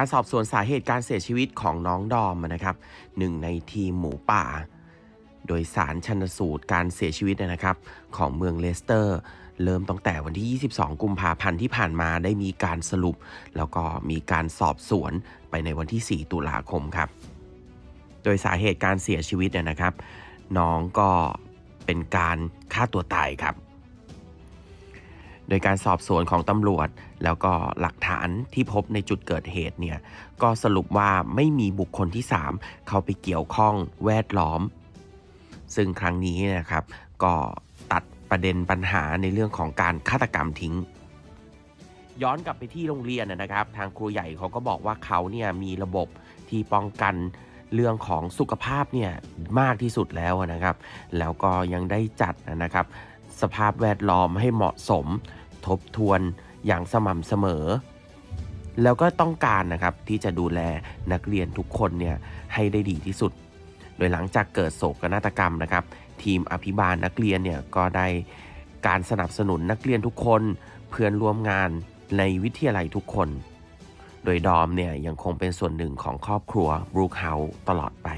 การสอบสวนสาเหตุการเสียชีวิตของน้องดอมนะครับหนึ่งในทีมหมูป่า โดยสารชันสูตรการเสียชีวิตนะครับ ของเมืองเลสเตอร์ เริ่มตั้งแต่วันที่ 22 กุมภาพันธ์ที่ผ่านมาได้มีการสรุป แล้วก็มีการสอบสวนไปในวันที่ 4 ตุลาคมครับ โดยสาเหตุการเสียชีวิตเนยนะครับ น้องก็เป็นการฆ่าตัวตายครับ โดยการสอบสวนของตำรวจ แล้วก็หลักฐานที่พบในจุดเกิดเหตุเนี่ยก็สรุปว่าไม่มีบุคคลที่ 3 เข้าไปเกี่ยวข้องแวดล้อม ซึ่งครั้งนี้นะครับ ก็ตัดประเด็นปัญหาในเรื่องของการฆาตกรรมทิ้งย้อนกลับไปที่โรงเรียนนะนะครับ ทางครูใหญ่เขาก็บอกว่าเขาเนี่ยมีระบบที่ป้องกันเรื่องของสุขภาพเนี่ยมากที่สุดแล้วนะครับ แล้วก็ยังได้จัดนะครับ สภาพแวดล้อมให้เหมาะสม ทบทวนอย่างสม่ำเสมอ แล้วก็ต้องการนะครับที่จะดูแลนักเรียนทุกคนเนี่ยให้ได้ดีที่สุด โดยหลังจากเกิดโศกนาฏกรรมนะครับ ทีมอภิบาลนักเรียนเนี่ยก็ได้การสนับสนุนนักเรียนทุกคนเพื่อนร่วมงานในวิทยาลัยทุกคน โดยดอมเนี่ยยังคงเป็นส่วนหนึ่งของครอบครัวบรูคเฮาตลอดไป